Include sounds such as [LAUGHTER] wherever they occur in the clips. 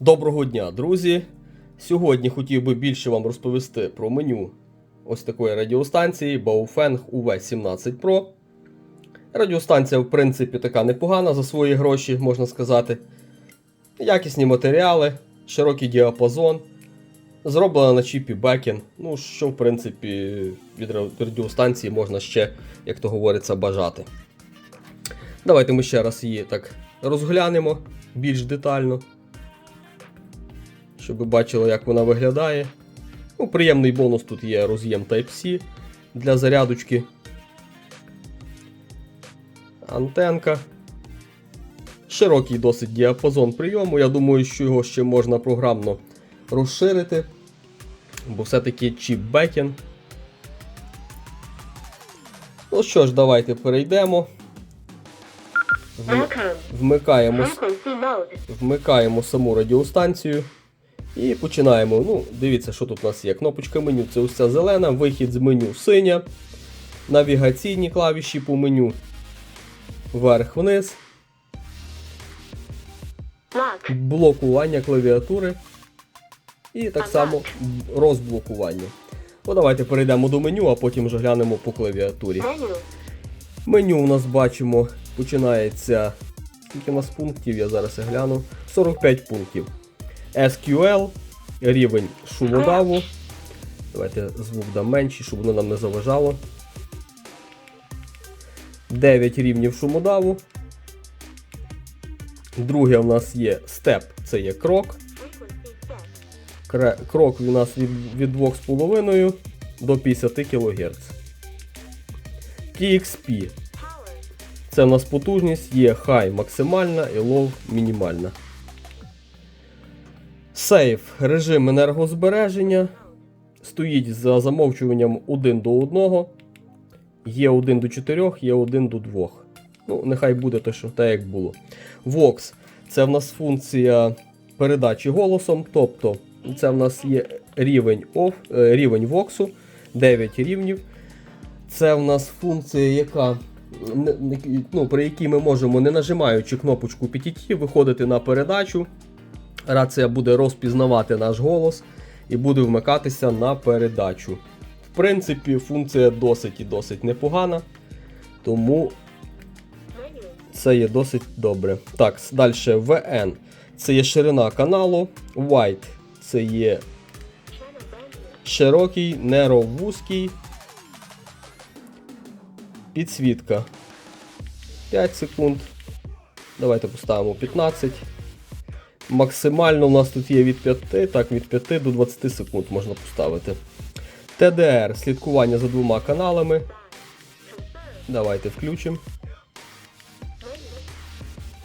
Доброго дня, друзі! Сьогодні хотів би більше вам розповісти про меню ось такої радіостанції Baofeng UV17 Pro. Радіостанція, в принципі, така непогана за свої гроші, можна сказати. Якісні матеріали, широкий діапазон, зроблена на чіпі Beacon, ну, що, в принципі, від радіостанції можна ще, як то говориться, бажати. Давайте ми ще раз її так розглянемо більш детально щоб ви бачили, як вона виглядає. Ну, Приємний бонус тут є роз'єм Type-C для зарядочки. Антенка. Широкий досить діапазон прийому. Я думаю, що його ще можна програмно розширити. Бо все-таки чіп Beacon. Ну що ж, давайте перейдемо. Вмикаємо, вмикаємо саму радіостанцію. І починаємо. Ну, дивіться, що тут у нас є. Кнопочка меню це уся зелена, вихід з меню синя. Навігаційні клавіші по меню. Вверх-вниз. Блокування клавіатури. І так само розблокування. Ну, давайте перейдемо до меню, а потім вже глянемо по клавіатурі. Меню у нас бачимо, починається. Скільки у нас пунктів? Я зараз гляну. 45 пунктів. SQL, рівень шумодаву. Давайте звук дам менший, щоб воно нам не заважало. 9 рівнів шумодаву. Друге у нас є степ, це є крок. Крок у нас від, від 2,5 до 50 кГц. TXP Це у нас потужність є high максимальна і low мінімальна. Сейф режим енергозбереження. Стоїть за замовчуванням 1 до 1. Є 1 до 4, є 1 до 2. Ну, нехай буде те, що те, як було. Vox це в нас функція передачі голосом. Тобто, це в нас є рівень, off, е, рівень Vox, 9 рівнів. Це в нас функція, яка ну, при якій ми можемо, не нажимаючи кнопочку PTT, виходити на передачу. Рація буде розпізнавати наш голос і буде вмикатися на передачу. В принципі, функція досить і досить непогана, тому це є досить добре. Так, далі VN. Це є ширина каналу. White це є широкий, нероввузький. Підсвітка 5 секунд. Давайте поставимо 15. Максимально у нас тут є від 5, так, від 5 до 20 секунд можна поставити. TDR слідкування за двома каналами. Давайте включимо.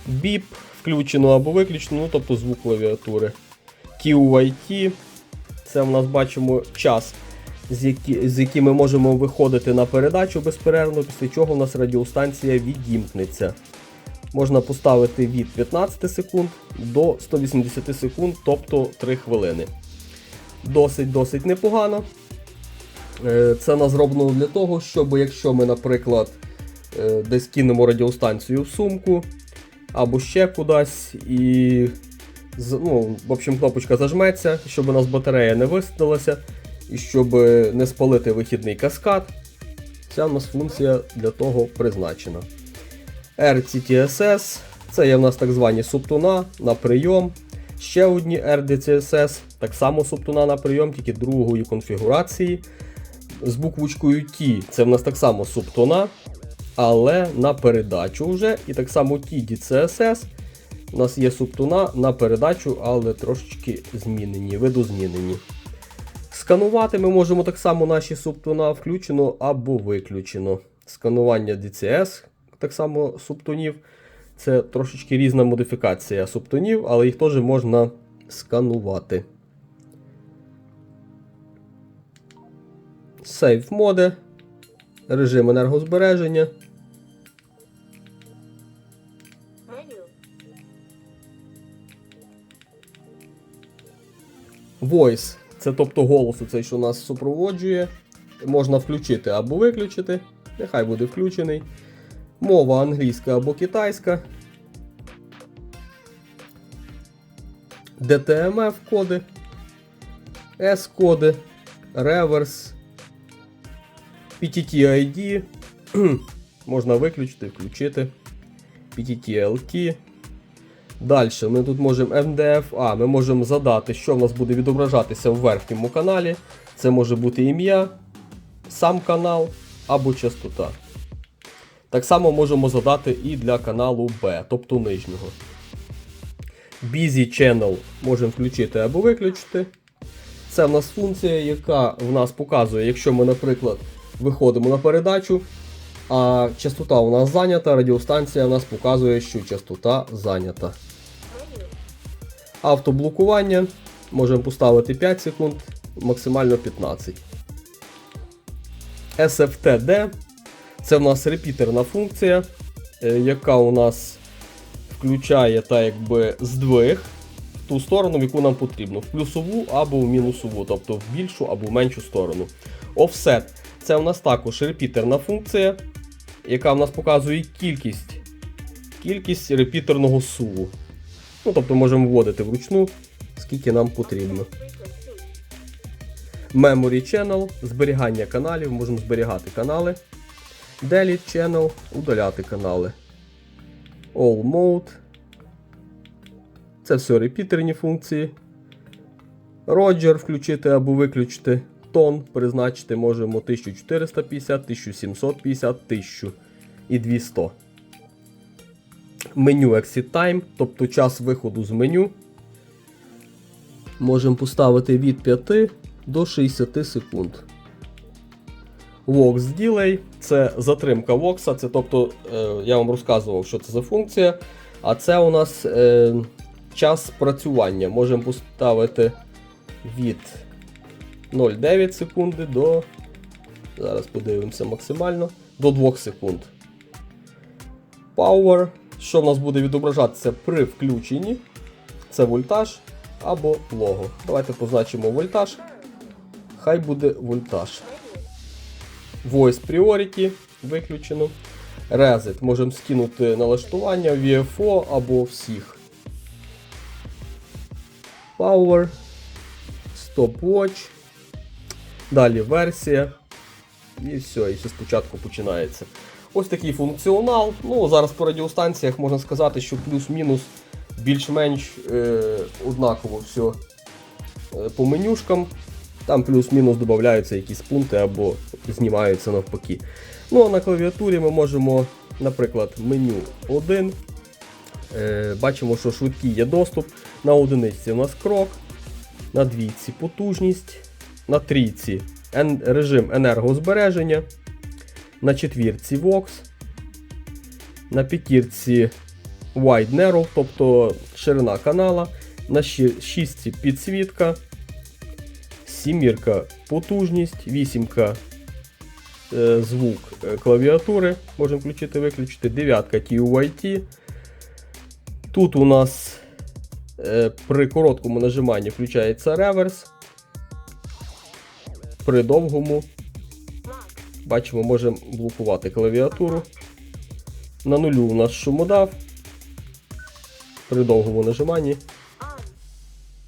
Біп включено або виключено, ну тобто звук клавіатури. QIT. Це в нас бачимо час, з, які, з яким ми можемо виходити на передачу безперервно, після чого у нас радіостанція відімкнеться. Можна поставити від 15 секунд до 180 секунд, тобто 3 хвилини. Досить-досить непогано. Е, Це нас зроблено для того, щоб якщо ми, наприклад, е, десь кинемо радіостанцію в сумку, або ще кудись, і ну, в общем, кнопочка зажметься, щоб у нас батарея не висадилася, і щоб не спалити вихідний каскад. Ця у нас функція для того призначена. RTTSS це є в нас так звані субтуна на прийом. Ще одні RDCSS, так само субтуна на прийом, тільки другої конфігурації. З буквочкою T це в нас так само субтона, але на передачу вже. І так само TDCSS. У нас є субтуна на передачу, але трошечки змінені, видозмінені. Сканувати ми можемо так само наші субтона включено або виключено. Сканування DCS, так само субтонів. Це трошечки різна модифікація субтонів, але їх теж можна сканувати. Сейф моди, режим енергозбереження. Voice це тобто голос, цей, що нас супроводжує. Можна включити або виключити. Нехай буде включений. Мова англійська або китайська. DTMF коди, S-коди, реверс, PTT-ID, [CLEARS THROAT] можна виключити, включити, PTT-LT. Далі ми тут можемо MDFA, ми можемо задати, що в нас буде відображатися в верхньому каналі. Це може бути ім'я, сам канал або частота. Так само можемо задати і для каналу B, тобто нижнього. Busy Channel можемо включити або виключити. Це в нас функція, яка в нас показує, якщо ми, наприклад, виходимо на передачу, а частота у нас зайнята, радіостанція в нас показує, що частота зайнята. Автоблокування можемо поставити 5 секунд, максимально 15. SFTD це в нас репітерна функція, е, яка у нас включає та якби здвиг в ту сторону, в яку нам потрібно, в плюсову або в мінусову, тобто в більшу або в меншу сторону. Offset це у нас також репітерна функція, яка в нас показує кількість, кількість репітерного суву. Ну, тобто можемо вводити вручну, скільки нам потрібно. Memory Channel, зберігання каналів, можемо зберігати канали. Delete Channel, удаляти канали. All Mode. Це все репітерні функції. Roger включити або виключити. Тон призначити можемо 1450, 1750, 1000 і 200. Меню Exit Time, тобто час виходу з меню. Можемо поставити від 5 до 60 секунд. Vox Delay це затримка Vox, це тобто е, я вам розказував, що це за функція. А це у нас е, час спрацювання. Можемо поставити від 0,9 секунди до. Зараз подивимося максимально. До 2 секунд. Power. Що в нас буде відображатися при включенні? Це вольтаж або лого. Давайте позначимо вольтаж. Хай буде вольтаж. Voice Priority виключено. Reset. Можемо скинути налаштування VFO або всіх. Power. Stopwatch. Далі версія. І все, і все спочатку починається. Ось такий функціонал. Ну, зараз по радіостанціях можна сказати, що плюс-мінус більш-менш е, однаково все е, по менюшкам. Там плюс-мінус додаються якісь пункти або знімаються навпаки. Ну а на клавіатурі ми можемо, наприклад, меню 1. Е, бачимо, що швидкий є доступ. На одиниці у нас крок, на двійці потужність, на трійці режим енергозбереження, на четвірці Vox, на п'ятірці Wide Narrow, тобто ширина канала, на шістці підсвітка, сімірка потужність, вісімка е, звук е, клавіатури, можемо включити виключити, дев'ятка TUIT. Тут у нас е, при короткому нажиманні включається реверс. При довгому бачимо, можемо блокувати клавіатуру. На нулю у нас шумодав. При довгому нажиманні.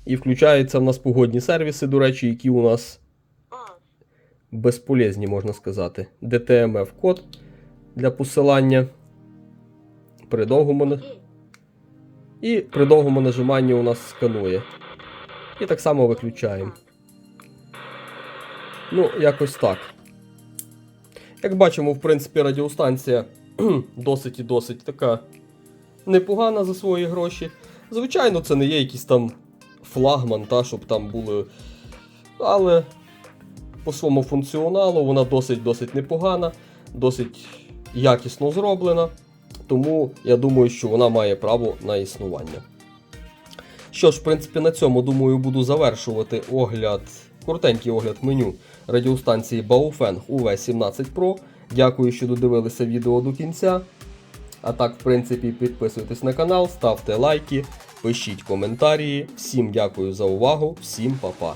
І включаються в нас погодні сервіси, до речі, які у нас безполезні, можна сказати. DTMF код для посилання. При довгому, і при довгому нажиманні у нас сканує. І так само виключаємо. Ну, якось так. Як бачимо, в принципі, радіостанція [CLEARS THROAT] досить і досить така непогана за свої гроші. Звичайно, це не є якийсь там флагман, та, щоб там були. Але по своєму функціоналу вона досить-досить непогана, досить якісно зроблена. Тому я думаю, що вона має право на існування. Що ж, в принципі, на цьому, думаю, буду завершувати огляд, коротенький огляд меню радіостанції Baofeng UV17 Pro. Дякую, що додивилися відео до кінця. А так, в принципі, підписуйтесь на канал, ставте лайки, пишіть коментарі. Всім дякую за увагу, всім па-па.